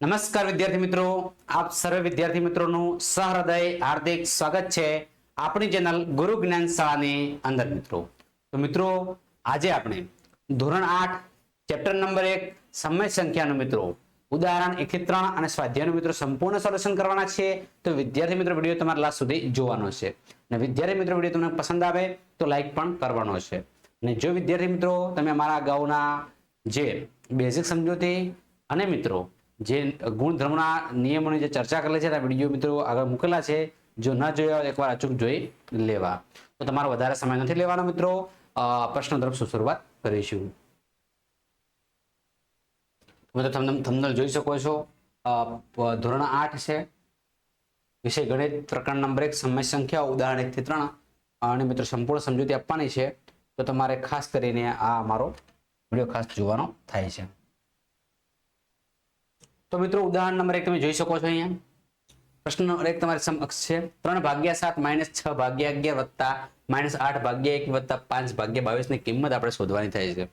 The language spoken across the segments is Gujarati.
નમસ્કાર વિદ્યાર્થી મિત્રો. આપ સર્વે વિદ્યાર્થી મિત્રોનું સહૃદય, હાર્દિક સ્વાગત છે આપણી ચેનલ ગુરુ જ્ઞાન શાળાની અંદર મિત્રો. તો મિત્રો, આજે આપણે ધોરણ આઠ, ચેપ્ટર નંબર એક, સમય સંખ્યાનું મિત્રો, ઉદાહરણ એક થી ત્રણ અને સ્વાધ્યાયનું મિત્રો સંપૂર્ણ સોલ્યુશન કરવાના છે. તો વિદ્યાર્થી મિત્રો, વીડિયો તમારા લાસ્ટ સુધી જોવાનો છે. અને વિદ્યાર્થી મિત્રો, વીડિયો તમને પસંદ આવે તો લાઈક પણ કરવાનો છે. અને જો વિદ્યાર્થી મિત્રો, તમે અમારા અગાઉના જે બેઝિક સમજૂતી અને મિત્રો જે ગુણધર્મના નિયમોની જે ચર્ચા કરેલી છે વીડિયો મિત્રો આગળ મૂકેલા છે. જો ન જોયા હોય એકવાર અચૂક જોઈ લેવા. તો તમારો વધારે સમય નથી લેવાનો મિત્રો. પ્રશ્ન તરફ શરૂઆત કરીશું? મિત્રો તમે થંબનેલ જોઈ શકો છો. ધોરણ આઠ છે. વિષય ગણિત પ્રકરણ નંબર એક, સમય સંખ્યા, ઉદાહરણ એકથી ત્રણ. અને મિત્રો સંપૂર્ણ સમજૂતી આપવાની છે. તો તમારે ખાસ કરીને આ અમારો વીડિયો ખાસ જોવાનો થાય છે. તો મિત્રો, ઉદાહરણ નંબર એક તમે જોઈ શકો છો અહીંયા. પ્રશ્ન નંબર એક તમારી સમક્ષ છે. ત્રણ ભાગ્યા સાત માઇનસ છ ભાગ્યા અગિયાર વત્તા માઇનસ આઠ ભાગ્યા એક વત્તા પાંચ ભાગ્યા બાવીસની કિંમત આપણે શોધવાની થાય છે.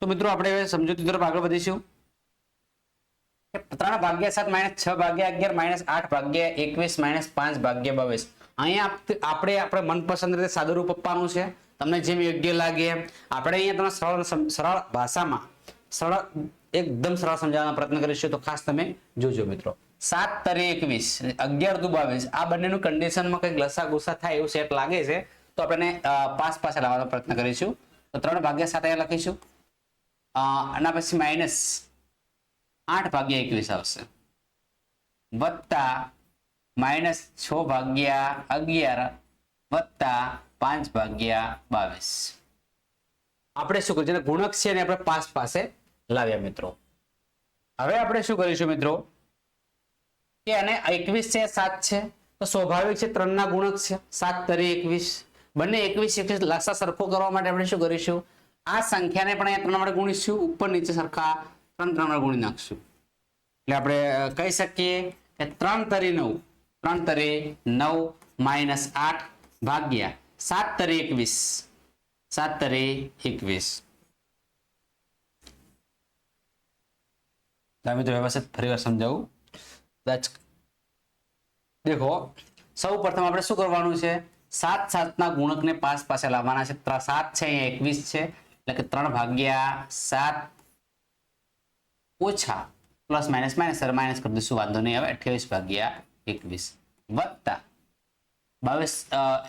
તો મિત્રો, આપણે સમજૂતી તરફ આગળ વધીશું. ત્રણ ભાગ્યા સાત માઇનસ છ ભાગ્યા અગિયાર માઇનસ આઠ ભાગ્યા એકવીસ માઇનસ પાંચ ભાગ્યા બાવીસ. અહીંયા આપણે આપણે મનપસંદ રીતે સાદું રૂપ આપવાનું છે. તમને જેમ યોગ્ય લાગે આપણે અહીંયા તમે સરળ સરળ ભાષામાં સરળ એકદમ સરળ સમજાવવાનો પ્રયત્ન કરીશું તો ખાસ તમે જોજો મિત્રો. સાત તરી એકવીસ અગિયાર દુ બાવીસ આ બંનેનું કન્ડિશનમાં કંઈક લસા ગુસા થાય એવું સેટ લાગે છે, તો આપણે પાસ પાસે લાવવાનો પ્રયત્ન કરીશું. તો ત્રણ ભાગ્યા સાત અહીંયા લખીશું. આના પછી માઇનસ આઠ ભાગ્યા એકવીસ આવશે. વત્તા માઇનસ છ ભાગ્યા અગિયાર, વત્તા પાંચ ભાગ્યા બાવીસ. આપણે શું જેને ગુણક છે એને આપણે પાસ પાસે લાવ્યા મિત્રો. હવે આપણે શું કરીશું મિત્રો? કે આને એકવીસ છે, સાત છે. તો સ્વાભાવિક છે, ત્રણના ગુણક છે. સાત તરી એકવીસ. બંને એકવીસ એકવીસ લાસા સરખો કરવા માટે આપણે શું કરીશું? આ સંખ્યાને પણ અહીંયા ત્રણ વડે ગુણીશું. ઉપર નીચે સરખા ત્રણ ત્રણ વડે ગુણી નાખશું. એટલે આપણે કહી શકીએ કે ત્રણ તરી નવ. ત્રણ તરી નવ માઇનસ આઠ ભાગ્યા સાત તરી એકવીસ. સાત તરી એકવીસ. તો મિત્રો વ્યવસ્થિત ફરીવાર સમજાવું. કદાચ દેખો, સૌ પ્રથમ આપણે શું કરવાનું છે? સાત સાતના ગુણકને પાસ પાસે લાવવાના છે. સાત છે, અહીંયા એકવીસ છે. એટલે કે ત્રણ ભાગ્યા સાત ઓછા પ્લસ માઇનસ માઇનસ માઇનસ કરી દઈશું, વાંધો નહીં આવે. અઠ્યાવીસ ભાગ્યા એકવીસ વત્તા બાવીસ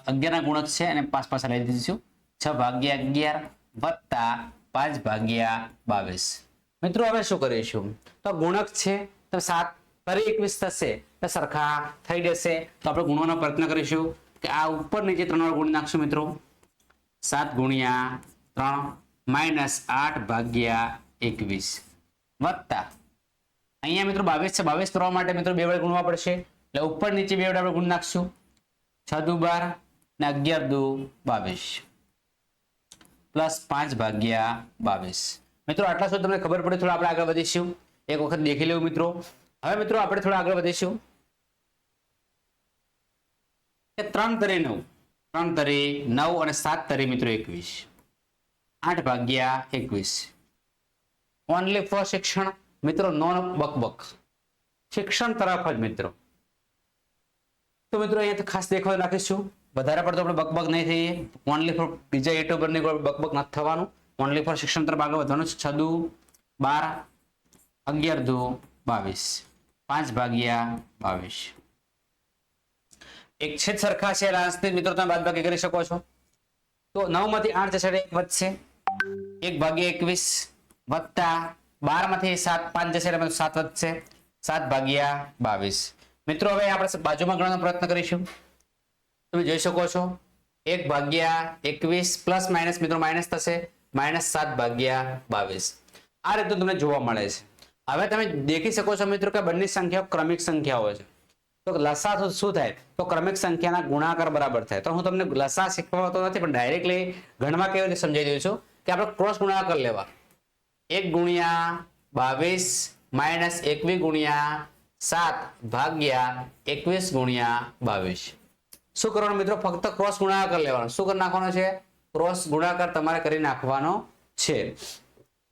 અગિયારના ગુણક છે અને પાંચ પાસે લઈ દીધું છ ભાગ્યા અગિયાર વત્તા પાંચ ભાગ્યા બાવીસ. મિત્રો, હવે શું કરીશું તો ગુણક છે, તો સાત ફરી એકવીસ થશે, તો સરખા થઈ જશે. તો આપણે ગુણવાનો પ્રયત્ન કરીશું કે આ ઉપર નીચે ત્રણ વાર ગુણી નાખશું મિત્રો. સાત ગુણ્યા ત્રણ માઇનસ આઠ ભાગ્યા એકવીસ. વત્તા. અહીંયા મિત્રો બાવીસ છે, બાવીસ કરવા માટે મિત્રો બે વડે ગુણવા પડશે. એટલે ઉપર નીચે બે વડે આપણે ગુણ નાખશું. છ દુ બાર ને અગિયાર દુ બાવીસ. પ્લસ પાંચ ભાગ્યા બાવીસ. મિત્રો, આટલા સુધી તમને ખબર પડે, થોડા આપણે આગળ વધીશું. એક વખત દેખી લેવું, મિત્રો. હવે, મિત્રો, આપણે થોડા આગળ વધીશું. ત્રણ તરી નવ. ત્રણ તરી નવ અને સાત તરી, મિત્રો, એકવીસ. આઠ ભાગ્યા એકવીસ. ઓનલી ફોર શિક્ષણ. મિત્રો નોન બકબક. શિક્ષણ તરફ જ, મિત્રો. તો, મિત્રો, અહીંયા ખાસ દેખાવ રાખીશું. વધારે પડતો આપણે બકબક નહીં થઈએ. ઓનલી ફોર બીજા યુટ્યુબરની બકબક નથી થવાનું. ઓનલી ફોર શિક્ષણ તરફ આગળ વધવાનું છે. છદુ બાર, અગિયાર દુ, બાવીસ. પાંચ ભાગ્યા બાવીસ. એક છેદ સરખા છે એટલે મિત્રો, તમે બાદબાકી કરી શકો છો. તો નવમાંથી આઠ જશે એક વધશે. એક ભાગ્યા એકવીસ વત્તા બારમાંથી સાત, પાંચ જશે એટલે સાત વધશે. સાત ભાગ્યા બાવીસ. મિત્રો, હવે આપણે બાજુમાં ગણવાનો પ્રયત્ન કરીશું. તમે જોઈ શકો છો. એક ભાગ્યા એકવીસ પ્લસ માઇનસ મિત્રો, માઇનસ થશે. માઇનસ સાત ભાગ્યા બાવીસ. આ રીતે તમને જોવા મળે છે. હવે તમે દેખી શકો છો મિત્રો કે બંને સંખ્યાઓ ક્રમિક સંખ્યાઓ છે. તો લસા શું- થાય? તો ક્રમિક સંખ્યાના ગુણાકાર બરાબર થાય. તો હું તમને લસા શીખવાતો નથી, પણ ડાયરેક્ટલી ગણવા કેવી રીતે સમજાવી દઉં છું કે આપણે ક્રોસ ગુણાકાર લેવા. એક ગુણ્યા બાવીસ માઇનસ એકવીસ ગુણ્યા સાત ભાગ્યા એકવીસ ગુણ્યા બાવીસ. શું કરવાનું મિત્રો? ફક્ત ક્રોસ ગુણાકાર લેવાનો. શું કરી નાખવાનો છે? ક્રોસ ગુણાકાર તમારે કરી નાખવાનો છે.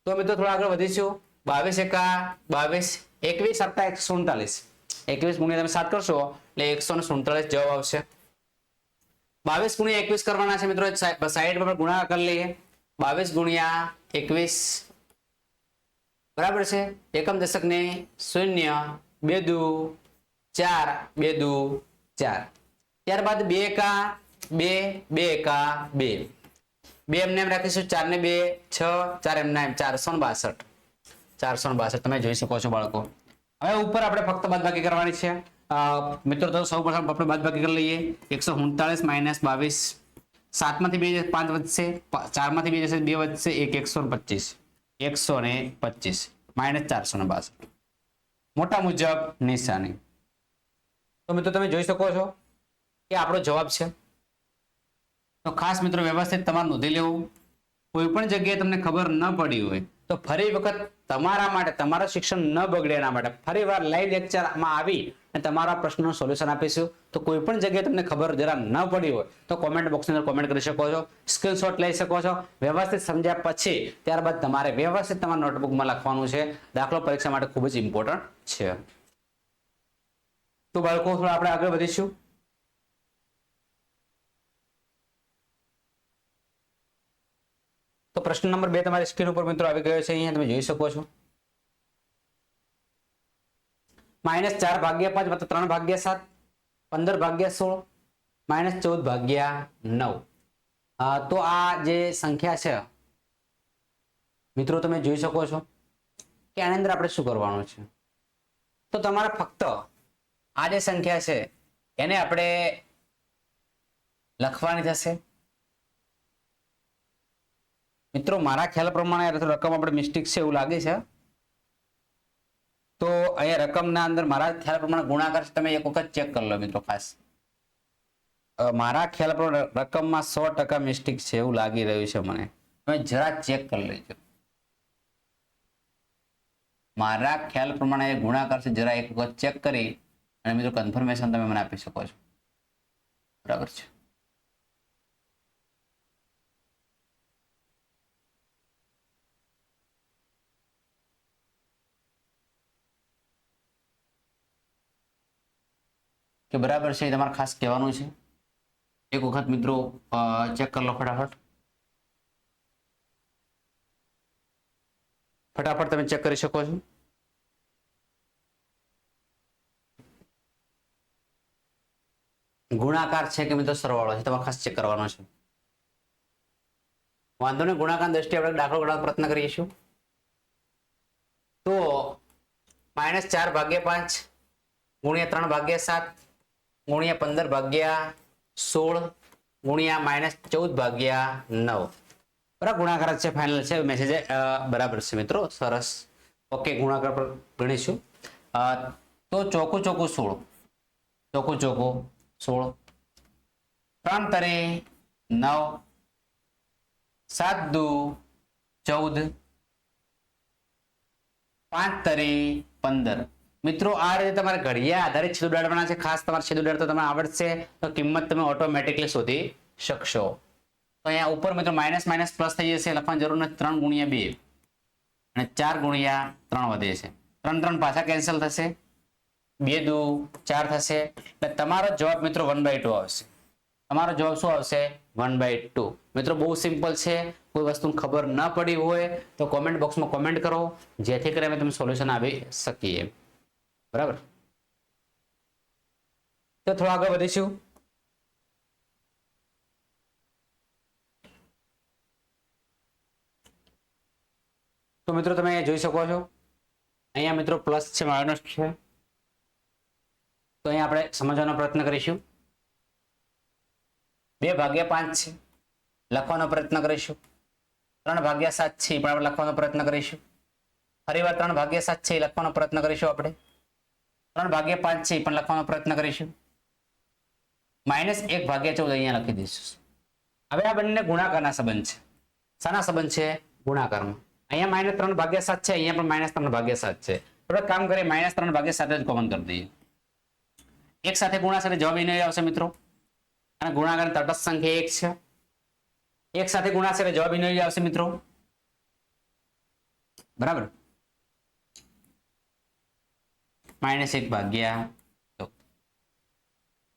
તો મિત્રો થોડા આગળ વધીશું. બાવીસ એકા બાવીસ એકવીસ સત્તા એકસો સુડતાલીસ એકવીસ ગુણ્યા તમે સાત કરશો એટલે એકસો સુડતાલીસ જવાબ આવશે. બાવીસ ગુણ્યા એકવીસ કરવાના છે મિત્રો. સાઈડ પર ગુણાકાર કરી લઈએ. બાવીસ ગુણ્યા એકવીસ બરાબર છે. એકમ દશક ને શૂન્ય બે દુ ચાર, બે દુ ચાર. ત્યારબાદ બે એકા બે બે એકા બે. બે એમને એમ રાખીશું ચાર ને બે, છ, ચાર એમના એમ ચારસો ને બાસઠ. ચારસો ને બાસઠ, તમે જોઈ શકો છો બાળકો. હવે ઉપર આપણે ફક્ત બાદબાકી કરવાની છે. મિત્રો, તો સૌ પ્રથમ આપણે બાદબાકી કરી લઈએ. એકસો ઉનતાલીસ માઇનસ બાવીસ. સાતમાંથી બે પાંચ વધશે ચારમાંથી બે જશે, બે વધશે, એક, એકસો ને પચીસ. એકસો ને પચીસ. માઇનસ ચારસો ને બાસઠ. મોટા મુજબ નિશાની. તો મિત્રો, તમે જોઈ શકો છો કે આપણો જવાબ છે તો ખાસ મિત્રો વ્યવસ્થિત તમારે નોંધી લેવું. કોઈ પણ જગ્યાએ તમને ખબર ન પડી હોય, તો ફરી વખત તમારા માટે, તમારું શિક્ષણ ન બગડે એના માટે ફરી વાર લાઈવ લેક્ચરમાં આવી અને તમારા પ્રશ્નનું સોલ્યુશન આપીશું. તો કોઈ પણ જગ્યાએ તમને ખબર જરા ન પડી હોય, તો કોમેન્ટ બોક્સની અંદર કોમેન્ટ કરી શકો છો સ્ક્રીનશોટ લઈ શકો છો. વ્યવસ્થિત સમજ્યા પછી ત્યારબાદ તમારે વ્યવસ્થિત તમારા નોટબુકમાં લખવાનું છે. દાખલો પરીક્ષા માટે ખૂબ જ ઇમ્પોર્ટન્ટ છે. તો બાળકો, થોડા આપણે આગળ વધીશું. પ્રશ્ન નંબર બે તમારી સ્ક્રીન ઉપર મિત્રો આવી ગયો છે. અહીંયા તમે જોઈ શકો છો. માઇનસ ચાર ભાગ્યા પાંચ મતલબ ત્રણ ભાગ્યા સાત, પંદર ભાગ્યા સોળ, માઇનસ ચૌદ ભાગ્યા નવ. તો આ જે સંખ્યા છે, મિત્રો તમે જોઈ શકો છો કે આની અંદર આપણે શું કરવાનું છે? તો તમારે ફક્ત આ જે સંખ્યા છે, એને આપણે લખવાની થશે. મિત્રો, મારા ખ્યાલ પ્રમાણે રકમ આપણે મિસ્ટેક છે એવું લાગે છે. તો અહીંયા રકમના અંદર મારા ખ્યાલ પ્રમાણે ગુણાકાર તમે એક વખત ચેક કરી લો મિત્રો ખાસ. મારા ખ્યાલ પ્રમાણે રકમમાં સો ટકા મિસ્ટેક છે એવું લાગી રહ્યું છે મને. તમે જરા ચેક કરી લેજો. મારા ખ્યાલ પ્રમાણે ગુણાકાર છે, જરા એક વખત ચેક કરી અને મિત્રો કન્ફર્મેશન તમે મને આપી શકો છો. બરાબર છે. કે બરાબર છે તમારે ખાસ કહેવાનું છે. એક વખત મિત્રો ચેક કરી લો ફટાફટ. ફટાફટ તમે ચેક કરી શકો છો. ગુણાકાર છે કે મિત્રો સરવાળો છે? તમારે ખાસ ચેક કરવાનો છે. વાંધો નહીં ગુણાકાર દ્રષ્ટિએ આપણે દાખલો ગણવાનો પ્રયત્ન કરીશું તો, માઇનસ ચાર ભાગ્યા પાંચ ગુણ્યા ત્રણ ભાગ્યા સાત ગુણ્યા પંદર ભાગ્યા સોળ ગુણ્યા માઇનસ ચૌદ ભાગ્યા નવ. બરાબર, ગુણાકાર છે ફાઇનલ છે મેસેજ બરાબર છે મિત્રો, સરસ. ઓકે, ગુણાકાર પર ગણીશું. તો ચોખ્ખું ચોખ્ખું સોળ. ચોખ્ખું ચોખ્ખું સોળ. ત્રણ તરે નવ. સાત દુ ચૌદ. પાંચ તરી પંદર. મિત્રો, આ રીતે તમારે ઘડિયા આધારિત છેદ ઉડાડવાના છે. ખાસ તમારે છેદ ઉડાડતો તમને આવડશે, તો કિંમત તમે ઓટોમેટિકલી શોધી શકશો. તો અહીંયા ઉપર મિત્રો માઇનસ માઇનસ પ્લસ થઈ જશે. લખવાની જરૂર નથી. ત્રણ ગુણ્યા બે. અને ચાર ગુણ્યા ત્રણ વધે છે. ત્રણ ત્રણ પાછા કેન્સલ થશે. બે, દુ, ચાર થશે. એટલે તમારો જવાબ મિત્રો વન બાય ટુ આવશે. તમારો જવાબ શું આવશે? વન બાય ટુ મિત્રો, બહુ સિમ્પલ છે. કોઈ વસ્તુ ખબર ન પડી હોય તો કોમેન્ટ બોક્સમાં કોમેન્ટ કરો. જેથી કરીને અમે તમે સોલ્યુશન આવી શકીએ. બરાબર? તો થોડું આગળ વધીશું. તો મિત્રો તમે અહીંયા જોઈ શકો છો, અહીંયા મિત્રો પ્લસ છે માઇનસ છે. તો અહીંયા આપણે સમજવાનો પ્રયત્ન કરીશું. બે ભાગ્યા પાંચ છે, લખવાનો પ્રયત્ન કરીશું. ત્રણ ભાગ્યા સાત છે પણ આપણે લખવાનો પ્રયત્ન કરીશું. ફરી વાર ત્રણ ભાગ્યા સાત છે લખવાનો પ્રયત્ન કરીશું આપણે. ત્રણ ભાગ્યા પાંચ છે પણ લખવાનો પ્રયત્ન કરીશું. માઇનસ એક ભાગ્યા ચૌદ અહીંયા લખી દઈશું. હવે આ બંને ગુણાકારના સંબંધ છે. શાના સંબંધ છે? ગુણાકારમાં અહીંયા માઇનસ ત્રણ ભાગ્યા સાત છે, અહીંયા પણ માઇનસ ત્રણ ભાગ્યા સાત છે. આપણે કામ કરીએ, માઇનસ ત્રણ ભાગ્યા સાત જ કોમન કરી દઈએ. એક સાથે ગુણાશે જવાબ એને આવશે મિત્રો. અને ગુણાકાર તટસ્થ સંખ્યા એક છે. એક સાથે ગુણાશે જવાબ એને આવશે મિત્રો. બરાબર? માઇનસ એક ભાગ્યા ચૌદ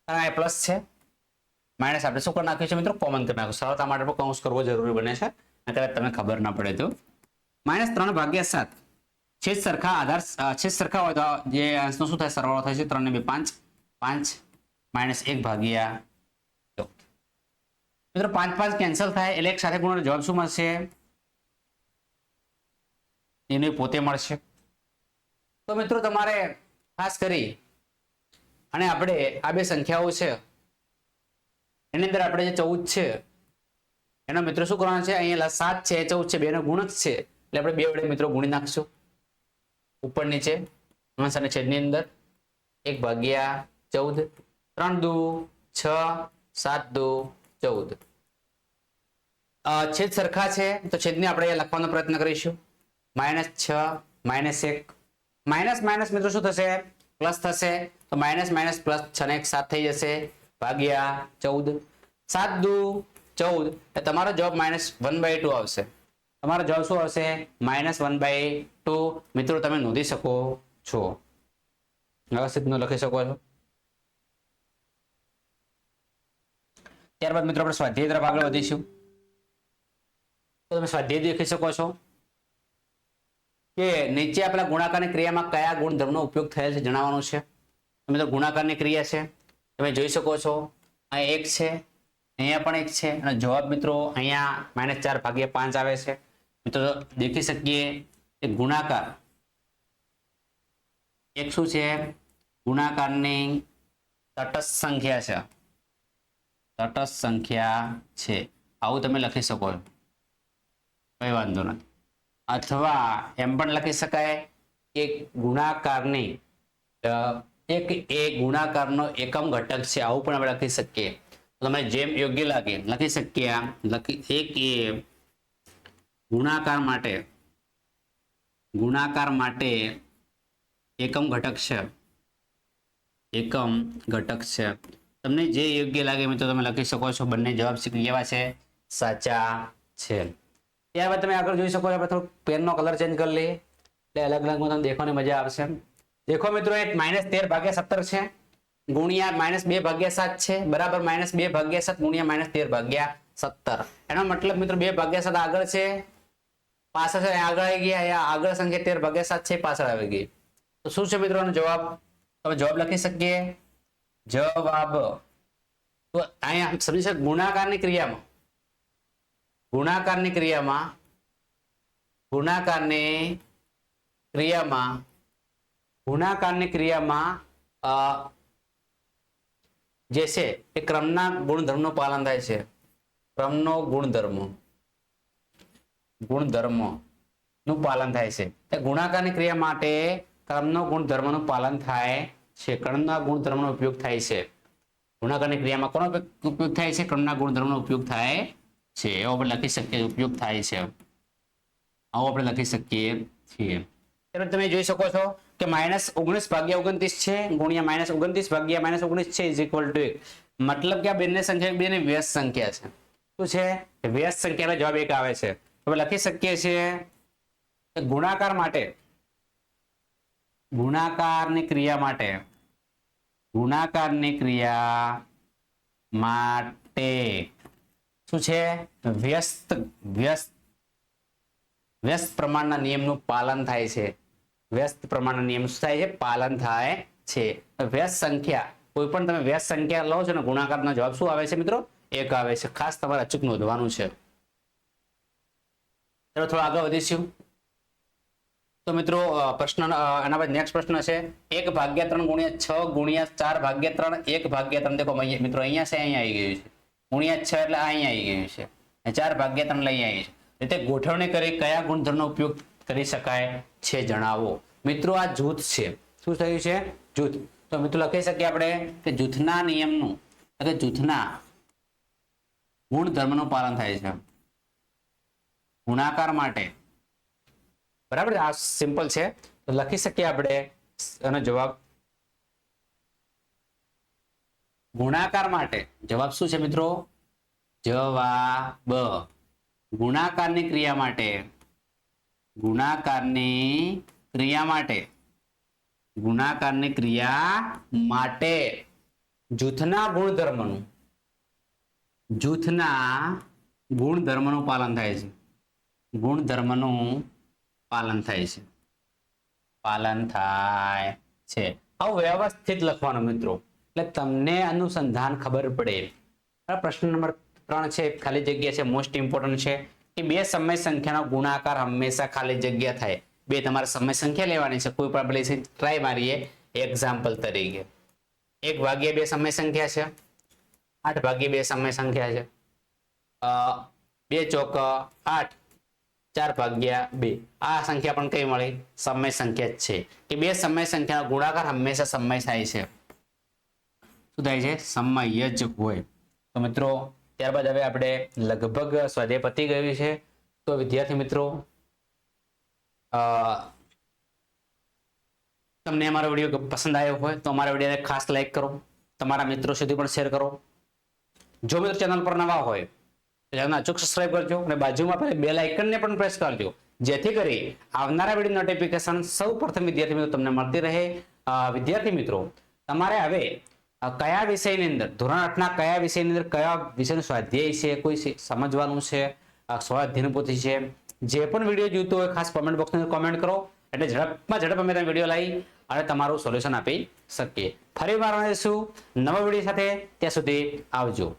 આ પ્લસ છે. માઇનસ આપણે શું કરી નાખ્યું છે મિત્રો? કોમન કરી નાખ્યું. સરળતા માટે પણ કૌંસ કરવો જરૂરી બને છે. કદાચ તમને ખબર ના પડે તો. માઇનસ ત્રણ ભાગ્યા સાત. છેદ સરખા આધાર છેદ સરખા હોય તો જે અંશનો શું થાય? સરવાળો થાય છે ત્રણ ને બે પાંચ. પાંચ માઇનસ એક ભાગ્યા ચૌદ મિત્રો, પાંચ પાંચ કેન્સલ થાય એટલે એક સાથે ગુણો જવાબ શું મળશે? એને પોતે મળશે. તો મિત્રો, તમારે ખાસ કરી. અને આપણે આ બે સંખ્યાઓ છે, એની અંદર આપણે જે ચૌદ છે, એનો મિત્રો શું કરવાનો છે? અહીંયા સાત છે, ચૌદ છે, બેનો ગુણક છે, એટલે આપણે બે વડે મિત્રો ગુણી નાખશું. ઉપર નીચે અંશ અને છેદની અંદર, એક ભાગ્યા ચૌદ, ત્રણ દુ, છ, સાત દુ, ચૌદ. છેદ સરખા છે, તો છેદને આપણે લખવાનો પ્રયત્ન કરીશું. માઇનસ છ, માઇનસ એક માઇનસ માઇનસ મિત્રો શું થશે? પ્લસ થશે. તો માઇનસ માઇનસ પ્લસ છ ને એક સાત થઈ જશે. ભાગ્યા ચૌદ. સાત દુ ચૌદ. એટલે તમારો જવાબ માઇનસ વન બાય ટુ આવશે. તમારો જવાબ શું આવશે? Minus one by two. મિત્રો, તમે નોંધી શકો છો. વ્યવસ્થિત લખી શકો છો. ત્યારબાદ મિત્રો, આપણે સ્વાધ્યાય તરફ આગળ વધીશું. તો તમે સ્વાધ્યાય લખી શકો છો. કે નીચે આપેલા ગુણાકારની ક્રિયામાં કયા ગુણધર્મનો ઉપયોગ થયેલ છે જણાવવાનું છે? તમે તો ગુણાકારની ક્રિયા છે. તમે જોઈ શકો છો અહીંયા એક છે, અહીંયા પણ એક છે અને જવાબ મિત્રો અહીંયા માઇનસ ચાર ભાગ્યા પાંચ આવે છે. મિત્રો, દેખી શકીએ કે ગુણાકાર એક શું છે? ગુણાકારની તટસ્થ સંખ્યા છે. તટસ્થ સંખ્યા છે. આવું તમે લખી શકો છો. કઈ વાંધો નથી. અથવા એમ પણ લખી શકાય કે ગુણાકારની એક એ ગુણાકારનો એકમ ઘટક છે, આવું પણ આપણે લખી શકીએ. તો તમને જેમ યોગ્ય લાગે, લખી શકીએ એક એ ગુણાકાર માટે ગુણાકાર માટે એકમ ઘટક છે. એકમ ઘટક છે. તમને જે યોગ્ય લાગે મિત્રો, તમે લખી શકો છો. બંને જવાબ કેવા છે. સાચા છે. ત્યારબાદ તમે આગળ જોઈ શકો છો, આપણે થોડું પેનનો કલર ચેન્જ કરી લઈએ. એટલે અલગ અલગ તમને દેખવાની મજા આવશે. દેખો મિત્રો, એક માઇનસ તેર ભાગ્યા સત્તર છે, ગુણ્યા માઇનસ બે ભાગ્યા સાત છે, બરાબર માઇનસ બે ભાગ્યા સાત, ગુણ્યા માઇનસ તેર ભાગ્યા સત્તર. એનો મતલબ મિત્રો, બે ભાગ્યા સાત આગળ છે, પાછળ છે, આગળ આવી ગયા આગળ સંખ્યા તેર ભાગ્યા સાત છે, પાછળ આવી ગઈ. તો શું છે મિત્રો એનો જવાબ? તમે જવાબ લખી શકીએ. જવાબ. તો અહીંયા સમજી શકે, ગુણાકારની ક્રિયામાં ગુણાકારની ક્રિયામાં ગુણાકારની ક્રિયામાં ગુણાકારની ક્રિયામાં જે છે, એ ક્રમના ગુણધર્મનું પાલન થાય છે. ક્રમનો ગુણધર્મ. ગુણધર્મનું પાલન થાય છે. એ ગુણાકારની ક્રિયા માટે ક્રમનો ગુણધર્મનું પાલન થાય છે. ક્રમના ગુણધર્મનો ઉપયોગ થાય છે. ગુણાકારની ક્રિયામાં કોનો ઉપયોગ થાય છે? ક્રમના ગુણધર્મનો ઉપયોગ થાય છે એવો આપણે લખી શકીએ ઉપયોગ થાય છે આવો આપણે લખી શકીએ છીએ તમે જોઈ શકો છો કે માઇનસ ઓગણીસ ભાગ્યા ઓગણત્રીસ છે ગુણ્યા માઇનસ ઓગણત્રીસ ભાગ્યા માઇનસ ઓગણીસ છે ઇઝ ઇક્વલ ટુ એક મતલબ કે આ બંને સંખ્યા એકબીજાની વ્યસ્ત સંખ્યા છે શું છે વ્યસ્ત સંખ્યાનો જવાબ એક આવે છે હવે લખી શકીએ છીએ કે ગુણાકાર માટે ગુણાકારની ક્રિયા માટે ગુણાકારની ક્રિયા માટે શું છે? વ્યસ્ત વ્યસ્ત વ્યસ્ત પ્રમાણના નિયમનું પાલન થાય છે. વ્યસ્ત પ્રમાણના નિયમ શું થાય છે? પાલન થાય છે. વ્યસ્ત સંખ્યા, કોઈ પણ તમે વ્યસ્ત સંખ્યા લો છો ને ગુણાકારનો જવાબ શું આવે છે મિત્રો? એક આવે છે. ખાસ તમારે અચૂક નોંધવાનું છે. ચાલો, થોડો આગળ વધીશું. તો મિત્રો પ્રશ્ન એના પછી નેક્સ્ટ પ્રશ્ન છે. એક ભાગ્યા ત્રણ ગુણ્યા છ ગુણ્યા ચાર ભાગ્યા ત્રણ, એક ભાગ્યા ત્રણ, દેખો મિત્રો, અહીંયા છે, અહીંયા આવી ગયું છે. ગુણ્યા છ એટલે અહીંયા આવી ગયું છે. ચાર ભાગ્યા ત્રણ લઈ આવી છે. એટલે ગોઠવણી કરી કયા ગુણધર્મનો ઉપયોગ કરી શકાય છે જણાવો. મિત્રો, આ જૂથ છે. શું થયું છે? જૂથ. તો મિત્રો, લખી શકીએ આપણે કે જૂથના નિયમનું, એટલે જૂથના ગુણધર્મનું પાલન થાય છે. ગુણાકાર માટે. બરાબર? આ સિમ્પલ છે. તો લખી શકીએ આપણે, એનો જવાબ ગુણાકાર માટે. જવાબ શું છે મિત્રો? જવાબ. ગુણાકારની ક્રિયા માટે. ગુણાકારની ક્રિયા માટે. ગુણાકારની ક્રિયા માટે. જૂથના ગુણધર્મનું. જૂથના ગુણધર્મનું પાલન થાય છે. ગુણધર્મનું પાલન થાય છે. પાલન થાય છે. આવું વ્યવસ્થિત લખવાનું મિત્રો. એટલે તમને અનુસંધાન ખબર પડે. પ્રશ્ન નંબર ત્રણ છે, ખાલી જગ્યા છે મોસ્ટ ઇમ્પોર્ટન્ટ છે. કે બે સમય સંખ્યાનો ગુણાકાર હંમેશા ખાલી જગ્યા થાય. બે તમારે સમય સંખ્યા લેવાની છે, કોઈ પણ આપણે ટ્રાય મારીએ. એક્ઝામ્પલ તરીકે. એક ભાગ્યા બે સમય સંખ્યા છે. આઠ ભાગ્યા બે સમય સંખ્યા છે. બે ચોક આઠ, ચાર ભાગ્યા બે. આ સંખ્યા પણ કઈ મળી? સમય સંખ્યા જ છે. કે બે સમય સંખ્યાનો ગુણાકાર હંમેશા સમય થાય છે. શું થાય છે, સમય જ હોય. તો મિત્રો, ત્યારબાદ હવે આપણે લગભગ સ્વાધ્યાય પતી ગયું છે. તો વિદ્યાર્થી મિત્રો તમને અમારો વીડિયો પસંદ આવ્યો હોય, તો અમારા વિડીયોને ખાસ લાઈક કરો. તમારા મિત્રો સુધી પણ શેર કરો. જો મિત્રો ચેનલ પર નવા હોય, તો ચેનલ અચૂક સબસ્ક્રાઈબ કરજો અને બાજુમાં પેલા બેલ આઇકનને પણ પ્રેસ કરજો. જેથી કરી આવનારા વીડિયો નોટિફિકેશન સૌ પ્રથમ વિદ્યાર્થી મિત્રો તમને મળતી રહે. વિદ્યાર્થી મિત્રો, તમારે હવે કયા વિષયની અંદર? ધોરણ આઠના કયા વિષયની અંદર? કયા વિષયનું સ્વાધ્યાય છે? કોઈ સમજવાનું છે? સ્વાધ્યાયની પોથી છે? જે પણ વીડિયો જોઈતો હોય, ખાસ કોમેન્ટ બોક્સની અંદર કોમેન્ટ કરો. એટલે ઝડપમાં ઝડપ અમે વીડિયો લાવી અને તમારું સોલ્યુશન આપી શકીએ. ફરી વાર મળીશું. નવા વીડિયો સાથે ત્યાં સુધી આવજો.